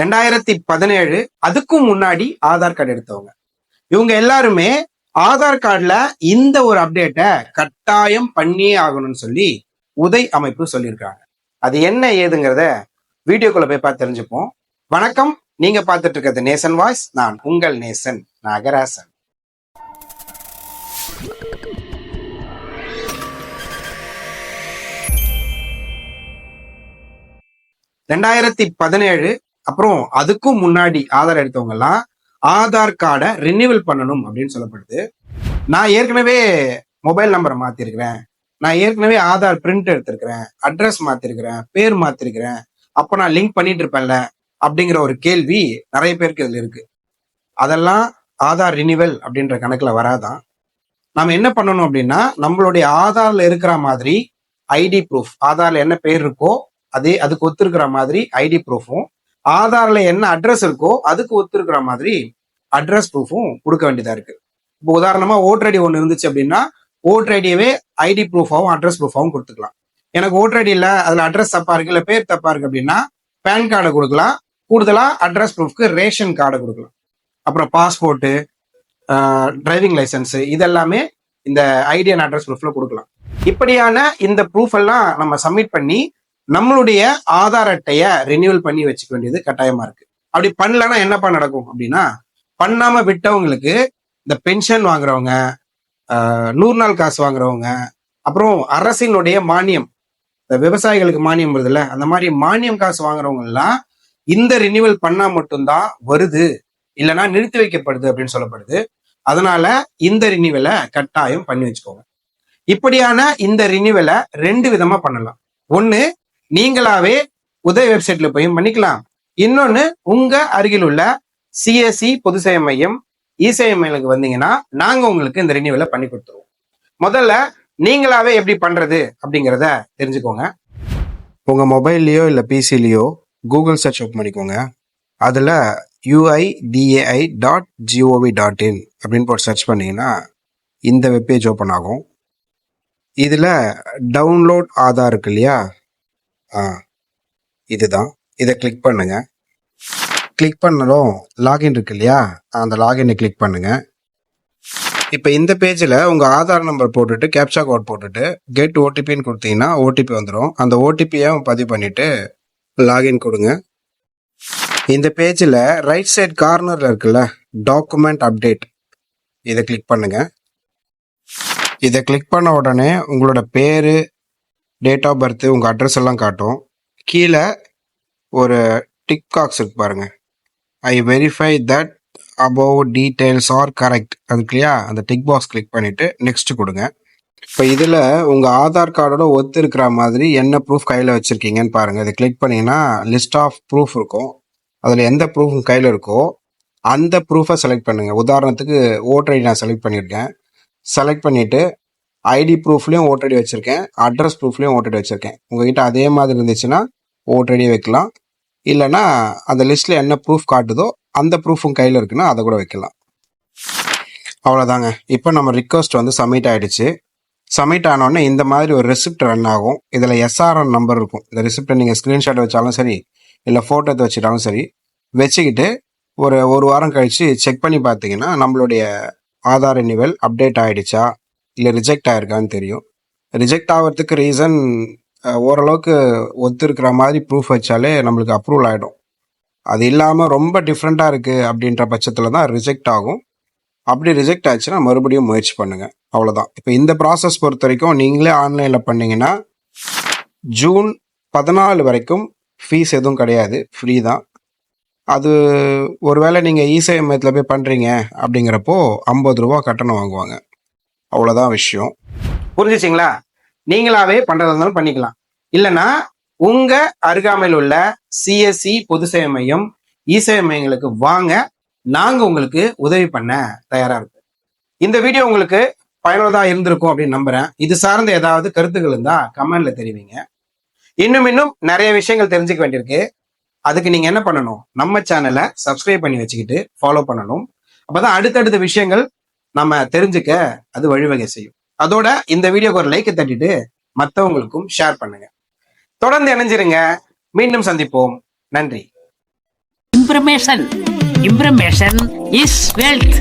ரெண்டாயிரத்தி பதினேழு அதுக்கும் முன்னாடி ஆதார் கார்டு எடுத்தவங்க. இவங்க எல்லாருமே ஆதார் கார்டுல இந்த ஒரு அப்டேட்டை கட்டாயம் பண்ணியே ஆகணும்னு சொல்லி உதை அமைப்பு சொல்லியிருக்காங்க அது என்ன ஏதுங்கிறத வீடியோக்குள்ள போய் பார்த்து தெரிஞ்சுப்போம். வணக்கம். நீங்க பார்த்துட்டு இருக்கிறது நேசன் வாய்ஸ். நான் உங்கள் நேசன் நாகராசன். ரெண்டாயிரத்தி பதினேழு அப்புறம் அதுக்கும் முன்னாடி ஆதார் எடுத்தவங்க எல்லாம் ஆதார் கார்டை ரினியூவல் பண்ணணும் அப்படின்னு சொல்லப்படுது. நான் ஏற்கனவே மொபைல் நம்பரை மாத்திருக்கிறேன். நான் ஏற்கனவே ஆதார் பிரிண்ட் எடுத்திருக்கிறேன். அட்ரஸ் மாத்திருக்கிறேன். பேர் மாத்திருக்கிறேன். அப்போ நான் லிங்க் பண்ணிட்டு இருப்பேன்ல அப்படிங்கிற ஒரு கேள்வி நிறைய பேருக்கு இதுல இருக்கு. அதெல்லாம் ஆதார் ரினிவல் அப்படின்ற கணக்குல வராதான். நம்ம என்ன பண்ணணும் அப்படின்னா நம்மளுடைய ஆதார்ல இருக்கிற மாதிரி ஐடி ப்ரூஃப் ஆதார்ல என்ன பேர் இருக்கோ அதே அதுக்கு ஒத்துருக்கிற மாதிரி ஐடி ப்ரூஃபும் ஆதார்ல என்ன அட்ரஸ் இருக்கோ அதுக்கு ஒத்துருக்கிற மாதிரி அட்ரஸ் ப்ரூஃபும் கொடுக்க வேண்டியதா இருக்கு. இப்போ உதாரணமா ஓட்டர் ஐடி ஒன்று இருந்துச்சு அப்படின்னா ஓட்டர் ஐடியவே ஐடி ப்ரூஃபாகவும் அட்ரஸ் ப்ரூஃபாகவும் கொடுத்துக்கலாம். எனக்கு ஓட்டர் ஐடி இல்லை அதில் அட்ரஸ் தப்பா இருக்கு இல்லை பேர் தப்பா இருக்கு அப்படின்னா பேன் கார்டை கொடுக்கலாம். கூடுதலா அட்ரஸ் ப்ரூஃப்க்கு ரேஷன் கார்டை கொடுக்கலாம். அப்புறம் பாஸ்போர்ட்டு டிரைவிங் லைசன்ஸ் இதெல்லாமே இந்த ஐடி அண்ட் அட்ரஸ் ப்ரூஃப்ல கொடுக்கலாம். இப்படியான இந்த ப்ரூஃப் எல்லாம் நம்ம சப்மிட் பண்ணி நம்மளுடைய ஆதார் அட்டையை ரினியூவல் பண்ணி வச்சுக்க வேண்டியது கட்டாயமா இருக்கு. அப்படி பண்ணலன்னா என்னப்பா நடக்கும் அப்படின்னா பண்ணாம விட்டவங்களுக்கு இந்த பென்ஷன் வாங்குறவங்க நூறு நாள் காசு வாங்குறவங்க அப்புறம் அரசினுடைய மானியம் இந்த விவசாயிகளுக்கு மானியம் வருதுல்ல அந்த மாதிரி மானியம் காசு வாங்குறவங்க எல்லாம் இந்த ரினியூவல் பண்ணா மட்டும்தான் வருது. இல்லைன்னா நிறுத்தி வைக்கப்படுது அப்படின்னு சொல்லப்படுது. அதனால இந்த ரினியூவலை கட்டாயம் பண்ணி வச்சுக்கோங்க. இப்படியான இந்த ரினியூவலை ரெண்டு விதமா பண்ணலாம். ஒன்று நீங்களாவே உதவி வெப்சைட்ல போய் பண்ணிக்கலாம். இன்னொன்னு உங்க அருகில் உள்ள சிஎஸ்சி பொது சேவை மையம் இசேவை மையலுக்கு வந்தீங்கன்னா நாங்க உங்களுக்கு இந்த ரினியூவலை பண்ணி கொடுத்துருவோம். முதல்ல நீங்களாவே எப்படி பண்றது அப்படிங்கிறத தெரிஞ்சுக்கோங்க. உங்க மொபைல்லையோ இல்ல பிசிலையோ கூகுள் சர்ச் ஓப்பன் பண்ணிக்கோங்க. அதுல UIDAI dot gov dot in அப்படின்னு போட்டு சர்ச் பண்ணீங்கன்னா இந்த வெப்பேஜ் ஓப்பன் ஆகும். இதுல டவுன்லோட் ஆதார் இருக்கு இல்லையா? இதுதான். இதை கிளிக் பண்ணுங்க. கிளிக் பண்ணதும் லாகின் இருக்கு இல்லையா? அந்த லாகினை கிளிக் பண்ணுங்க. இப்போ இந்த பேஜில் உங்கள் ஆதார் நம்பர் போட்டுட்டு கேப்சா கோட் போட்டுட்டு கெட் ஓடிபின்னு கொடுத்தீங்கன்னா ஓடிபி வந்துடும் அந்த ஓடிபியை பதிவு பண்ணிவிட்டு லாகின் கொடுங்க. இந்த பேஜில் ரைட் சைட் கார்னரில் இருக்குல்ல டாக்குமெண்ட் அப்டேட் இதை கிளிக் பண்ணுங்கள் இதை கிளிக் பண்ண உடனே உங்களோட பேர் டேட் ஆஃப் பர்த்து உங்கள் அட்ரஸ் எல்லாம் காட்டும். கீழே ஒரு டிக் பாக்ஸ் இருக்கு பாருங்க. I verify that above details are correct அதுக்கு இல்லையா அந்த டிக் பாக்ஸ் கிளிக் பண்ணிவிட்டு நெக்ஸ்ட் கொடுங்க. இப்போ இதில் உங்கள் ஆதார் கார்டோட ஒத்து இருக்கிற மாதிரி என்ன ப்ரூஃப் கையில் வச்சுருக்கீங்கன்னு பாருங்கள் இதை கிளிக் பண்ணிங்கன்னா லிஸ்ட் ஆஃப் ப்ரூஃப் இருக்கும். அதில் எந்த ப்ரூஃப் கையில் இருக்கோ அந்த ப்ரூஃபை செலக்ட் பண்ணுங்கள் உதாரணத்துக்கு ஓட்டர் ஐடி நான் செலக்ட் பண்ணியிருக்கேன். செலக்ட் பண்ணிவிட்டு ஐடி ப்ரூஃப்லேயும் ஓட்டடி வச்சுருக்கேன். அட்ரஸ் ப்ரூஃப்லேயும் ஓட்டடி வச்சுருக்கேன். உங்ககிட்ட அதே மாதிரி இருந்துச்சுன்னா ஓட்டடி வைக்கலாம். இல்லைன்னா அந்த லிஸ்ட்டில் என்ன ப்ரூஃப் காட்டுதோ அந்த ப்ரூஃபும் கையில் இருக்குன்னா அதை கூட வைக்கலாம். அவ்வளோதாங்க இப்போ நம்ம ரிக்வஸ்ட் வந்து சப்மிட் ஆகிடுச்சு சப்மிட் ஆனோடனே இந்த மாதிரி ஒரு ரெசிப்ட் ரன் ஆகும். இதில் எஸ்ஆர்என் நம்பர் இருக்கும். இந்த ரெசிப்டை நீங்கள் ஸ்க்ரீன்ஷாட் வச்சாலும் சரி இல்லை ஃபோட்டோ எடுத்து வச்சுட்டாலும் சரி வச்சுக்கிட்டு ஒரு ஒரு வாரம் கழித்து செக் பண்ணி பார்த்தீங்கன்னா நம்மளுடைய ஆதார் நிவல் அப்டேட் ஆகிடுச்சா இல்லை ரிஜெக்ட் ஆகிருக்கான்னு தெரியும். ரிஜெக்ட் ஆகிறதுக்கு ரீசன் ஓரளவுக்கு ஒத்துருக்கிற மாதிரி ப்ரூஃப் வச்சாலே நம்மளுக்கு அப்ரூவல் ஆகிடும் அது இல்லாமல் ரொம்ப டிஃப்ரெண்ட்டாக இருக்குது அப்படின்ற பட்சத்தில் தான் ரிஜெக்ட் ஆகும். அப்படி ரிஜெக்ட் ஆச்சுன்னா மறுபடியும் முயற்சி பண்ணுங்கள் அவ்வளோதான் இப்போ இந்த ப்ராசஸ் பொறுத்த வரைக்கும் நீங்களே ஆன்லைனில் பண்ணீங்கன்னா ஜூன் பதினாலு வரைக்கும் ஃபீஸ் எதுவும் கிடையாது. ஃப்ரீ தான். அது ஒருவேளை நீங்கள் இசேவை மையத்தில் போய் பண்ணுறீங்க அப்படிங்கிறப்போ ஐம்பது ரூபா கட்டணம் வாங்குவாங்க. அவ்வளோதான் விஷயம். புரிஞ்சுச்சிங்களா? நீங்களாவே பண்றதா இருந்தாலும் பண்ணிக்கலாம். இல்லைன்னா உங்க அருகாமையில் உள்ள சிஎஸ்சி பொது சேவை மையம் இசேவை மையங்களுக்கு வாங்க நாங்க உங்களுக்கு உதவி பண்ண தயாரா இருக்கு. இந்த வீடியோ உங்களுக்கு பயனுள்ளதா இருந்திருக்கும் அப்படின்னு நம்புறேன். இது சார்ந்த ஏதாவது கருத்துக்கள் இருந்தா கமெண்ட்ல தெரிவிங்க. இன்னும் இன்னும் நிறைய விஷயங்கள் தெரிஞ்சுக்க வேண்டியிருக்கு. அதுக்கு நீங்க என்ன பண்ணணும்? நம்ம சேனலை சப்ஸ்கிரைப் பண்ணி வச்சுக்கிட்டு ஃபாலோ பண்ணணும். அப்பதான் அடுத்தடுத்த விஷயங்கள் நம்ம தெரிஞ்சுக்க அது வழிவகை செய்யும். அதோட இந்த வீடியோக்கு ஒரு லைக்கை தட்டிட்டு மற்றவங்களுக்கும் ஷேர் பண்ணுங்க. தொடர்ந்து இணைஞ்சிருங்க. மீண்டும் சந்திப்போம். நன்றி. இம்ப்ரமேஷன் இம்ப்ரமேஷன் இஸ் வெல்த்